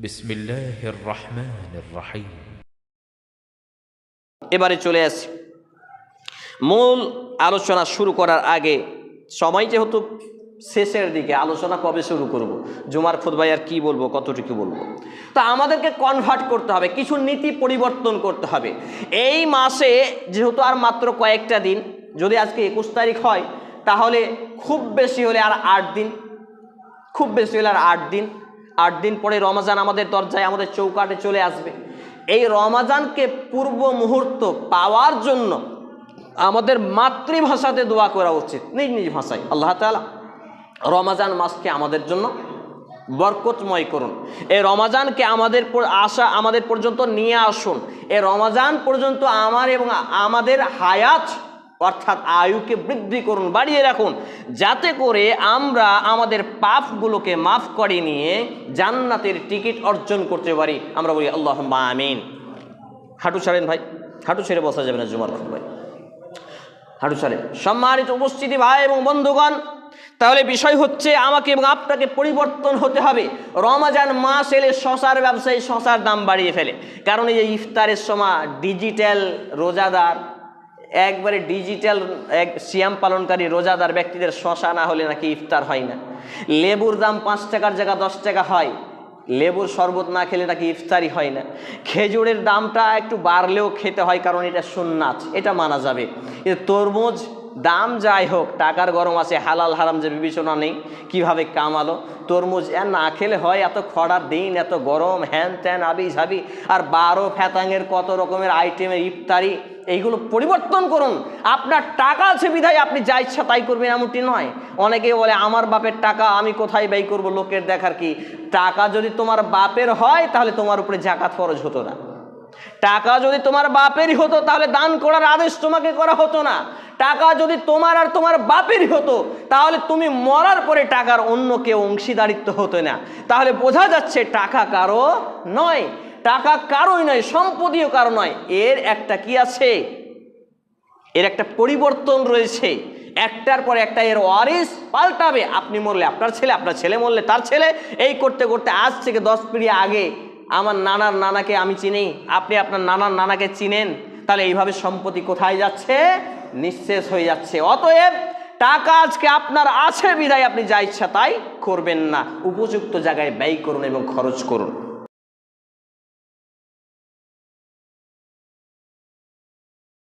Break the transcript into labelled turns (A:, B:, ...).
A: بسم الله الرحمن الرحيم
B: এবারে চলে আসি মূল আলোচনা শুরু করার আগে সময় যেহেতু শেষের দিকে আলোচনা কবে শুরু করব জুমার খুদ্ আর কি বলবো কতটুকু বলবো তা আমাদেরকে কনভার্ট করতে হবে কিছু নীতি পরিবর্তন করতে হবে এই মাসে যেহেতু আর মাত্র কয়েকটা দিন যদি আজকে একুশ তারিখ হয় তাহলে খুব বেশি হলে আর আট দিন খুব বেশি হলে আর আট দিন আট দিন পরে রমাজান আমাদের দরজায়, আমাদের চৌকাটে চলে আসবে। এই রমাজানকে পূর্ব মুহূর্ত পাওয়ার জন্য আমাদের মাতৃভাষাতে দোয়া করা উচিত, নিজ নিজ ভাষায়। আল্লাহ তালা রমাজান মাসকে আমাদের জন্য বরকতময় করুন। এই রমাজানকে আমাদের আসা, আমাদের পর্যন্ত নিয়ে আসুন। এ রমাজান পর্যন্ত আমার এবং আমাদের হায়াত অর্থাৎ আয়ুকে বৃদ্ধি করুন, বাড়িয়ে রাখুন, যাতে করে আমরা আমাদের পাপগুলোকে মাফ করে নিয়ে জান্নাতের টিকিট অর্জন করতে পারি। আমরা বলি আল্লাহ আমিন। হাঁটু ছাড়েন ভাই, হাঁটু ছেড়ে বসা যাবে না, জুমার ভাই। হাঁটু ছাড়ে সম্মানিত উপস্থিতি ভাই এবং বন্ধুগণ, তাহলে বিষয় হচ্ছে আমাকে এবং আপনাকে পরিবর্তন হতে হবে। রমাজান মাস এলে শশার ব্যবসায়ী শশার দাম বাড়িয়ে ফেলে। কারণ এই যে ইফতারের সময় ডিজিটাল রোজাদার একবারে ডিজিটাল এক সিয়াম পালনকারী রোজাদার ব্যক্তিদের শশা না হলে নাকি ইফতার হয় না। লেবুর দাম পাঁচ টাকার জায়গা দশ টাকা হয়। লেবুর শরবত না খেলে নাকি ইফতারি হয় না। খেজুরের দামটা একটু বাড়লেও খেতে হয় কারণ এটা সুন্নাত, এটা মানা যাবে। তরমুজ দাম যাই হোক, টাকার গরম আছে, হালাল হারাম যে বিবেচনা নেই, কীভাবে কামালো? তরমুজ এ না খেলে হয় এত খরার দিন, এত গরম, হ্যান ত্যান, আবি ঝাবি, আর বারো ফ্যাতাঙের কত রকমের আইটেমের ইফতারি, এইগুলো পরিবর্তন করুন। আপনার টাকা আছে বিধায় আপনি যা ইচ্ছা তাই করবেন, এমনটি নয়। অনেকে বলে, আমার বাপের টাকা, আমি কোথায় ব্যয় করব? লোকের দেখার কি? টাকা যদি তোমার বাপের হয়, তাহলে তোমার উপরে জাকাত ফরজ হতো না। টাকা যদি তোমার বাপেরই হতো, তাহলে দান করার আদেশ তোমাকে করা হতো না। টাকা যদি তোমার আর তোমার বাপেরই হতো, তাহলে তুমি মরার পরে টাকার অন্য কেউ অংশীদারিত্ব হতো না। তাহলে বোঝা যাচ্ছে টাকা কারও নয়, টাকা কারোই নয়, সম্পত্তিও কারও নয়। এর একটা কি আছে? এর একটা পরিবর্তন রয়েছে। একটার পর একটা এর ওয়ারিস পাল্টাবে। আপনি মরলে আপনার ছেলে আপনার ছেলে মরলে তার ছেলে। এই করতে করতে আজ থেকে দশ পিড়ি আগে আমার নানার নানাকে আমি চিনি, আপনি আপনার নানার নানাকে চিনেন, তাহলে এইভাবে সম্পত্তি কোথায় যাচ্ছে? নিঃশেষ হয়ে যাচ্ছে। অতএব টাকা আজকে আপনার আছে, বিদায়। আপনি যা ইচ্ছা তাই করবেন না। উপযুক্ত জায়গায় ব্যয় করুন এবং খরচ করুন।